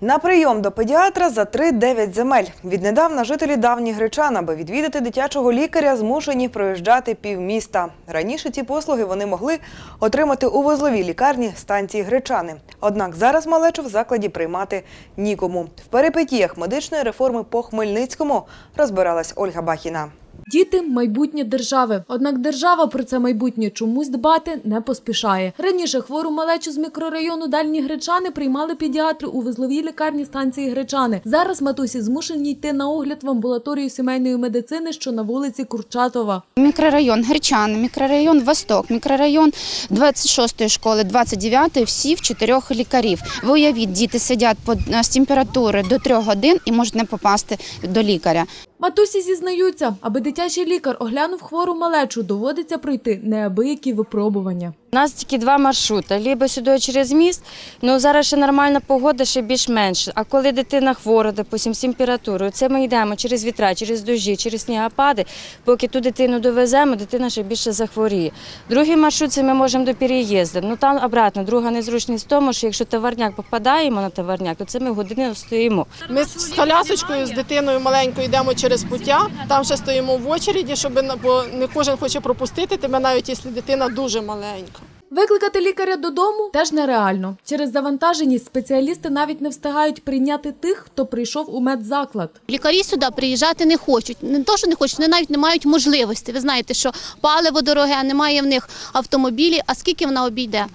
На прийом до педіатра за 3-9 земель. Віднедавна жителі давні Гречан, аби відвідати дитячого лікаря, змушені проїжджати півміста. Раніше ці послуги вони могли отримати у вузловій лікарні станції Гречани. Однак зараз малечу в закладі приймати нікому. В перипетіях медичної реформи по Хмельницькому розбиралась Ольга Бахіна. Діти майбутнє держави. Однак держава про це майбутнє чомусь дбати не поспішає. Раніше хвору малечу з мікрорайону Дальні Гречани приймали педіатри у вузловій лікарні станції Гречани. Зараз матусі змушені йти на огляд в амбулаторію сімейної медицини, що на вулиці Курчатова. Мікрорайон Гречани, мікрорайон Восток, мікрорайон 26-ї школи, 29-ї, всі в чотирьох лікарів. Ви уявіть, діти сидять по- з температури до трьох годин і можуть не попасти до лікаря. Матусі зізнаються, аби дитячий лікар оглянув хвору малечу, доводиться пройти неабиякі випробування. У нас тільки два маршрути. Либо сюди через міст, ну зараз ще нормальна погода, ще більш-менш. А коли дитина хвора, допустим, з температурою, це ми йдемо через вітра, через дощі, через снігопади. Поки ту дитину довеземо, дитина ще більше захворіє. Другий маршрут це ми можемо до переїзду. Ну там обратно, друга незручність в тому, що якщо товарняк попадаємо на товарняк, то це ми годину стоїмо. Ми з колясочкою, з дитиною маленькою йдемо через пуття, там ще стоїмо в очереді, щоб бо не кожен хоче пропустити тебе, навіть якщо дитина дуже маленька. Викликати лікаря додому теж нереально. Через завантаженість спеціалісти навіть не встигають прийняти тих, хто прийшов у медзаклад. Лікарі сюди приїжджати не хочуть. Не то, що не хочуть, вони навіть не мають можливості. Ви знаєте, що паливо дороге, немає в них автомобілі. А скільки вона обійде?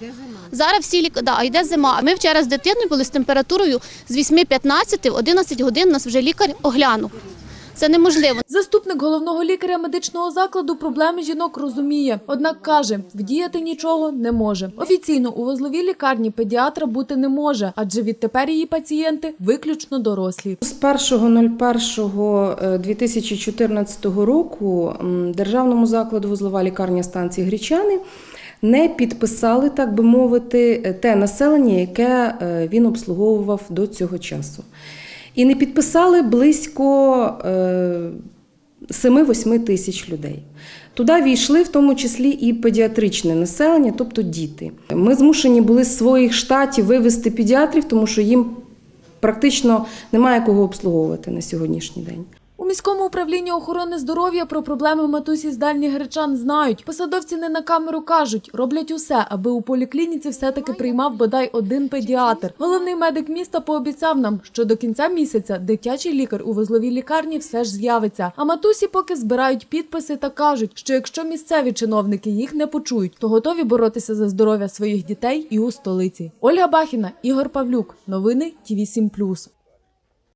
Зараз всі лік... да, а йде зима. Ми вчора з дитиною були з температурою з 8.15, в 11 годин нас вже лікар оглянув. Це неможливо. Заступник головного лікаря медичного закладу проблеми жінок розуміє, однак каже, вдіяти нічого не може. Офіційно у вузловій лікарні педіатра бути не може, адже відтепер її пацієнти виключно дорослі. З 1.01.2014 року державному закладу вузлова лікарня станції Гречани не підписали, так би мовити, те населення, яке е, він обслуговував до цього часу. І не підписали близько е, 7-8 тисяч людей. Туди війшли в тому числі і педіатричне населення, тобто діти. Ми змушені були з своїх штатів вивезти педіатрів, тому що їм практично немає кого обслуговувати на сьогоднішній день. Міському управлінні охорони здоров'я про проблеми матусі з дальніх гречан знають. Посадовці не на камеру кажуть, роблять усе, аби у поліклініці все-таки приймав бодай один педіатр. Головний медик міста пообіцяв нам, що до кінця місяця дитячий лікар у вузловій лікарні все ж з'явиться. А матусі поки збирають підписи та кажуть, що якщо місцеві чиновники їх не почують, то готові боротися за здоров'я своїх дітей і у столиці. Ольга Бахіна, Ігор Павлюк. Новини Ті 7